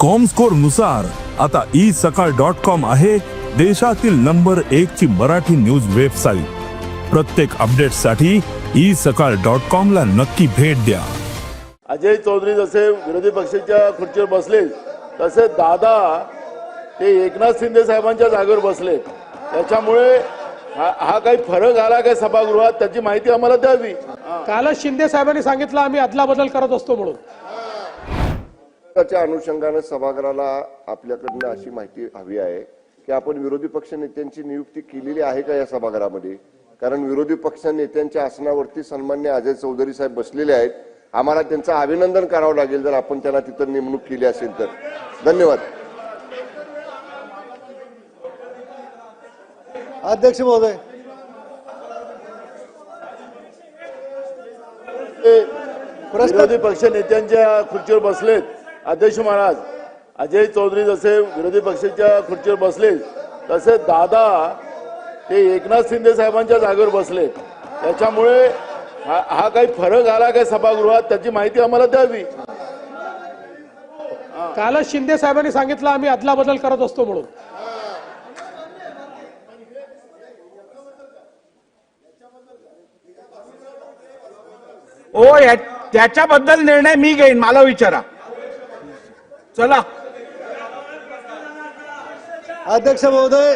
कॉमस्कोरनुसार आता E Sakal dot com आहे देशातील नंबर एक ची मराठी न्यूज वेबसाईट प्रत्येक अपडेटसाठी ई सकाळ डॉट कॉम ला नक्की भेट द्या. अजय चौधरी जसे विरोधी पक्षाच्या खुर्चीवर बसले तसे दादा ते एकनाथ शिंदे साहेबांच्या जागेवर बसले. त्याच्यामुळे हा हा काही फरक आला काय सभागृहात? त्याची माहिती आम्हाला द्यावी. कालच शिंदे साहेबांनी सांगितलं आम्ही अदला बदल करत असतो म्हणून. त्याच्या अनुषंगानं सभागृहाला आपल्याकडनं अशी माहिती हवी आहे की आपण विरोधी पक्ष नेत्यांची नियुक्ती केलेली आहे का या सभागृहामध्ये? कारण विरोधी पक्ष नेत्यांच्या आसनावरती सन्मान्य अजय चौधरी साहेब बसलेले आहेत. आम्हाला त्यांचं अभिनंदन करावं लागेल जर आपण त्यांना तिथं नेमणूक केली असेल तर. धन्यवाद. अध्यक्ष महोदय. विरोधी पक्ष नेत्यांच्या खुर्चीवर बसलेत. अध्यक्ष महाराज अजय चौधरी जसे विरोधी पक्षाच्या खुर्चीवर बसले तसे दादा ते एकनाथ शिंदे साहेबांच्या जागेवर बसलेत त्याच्यामुळे हा हा काही फरक आला काय सभागृहात? त्याची माहिती आम्हाला द्यावी. कालच शिंदे साहेबांनी सांगितलं आम्ही अदला बदल करत असतो म्हणून. ओ त्याच्याबद्दल निर्णय मी घेईन मला विचारा. चला. अध्यक्ष महोदय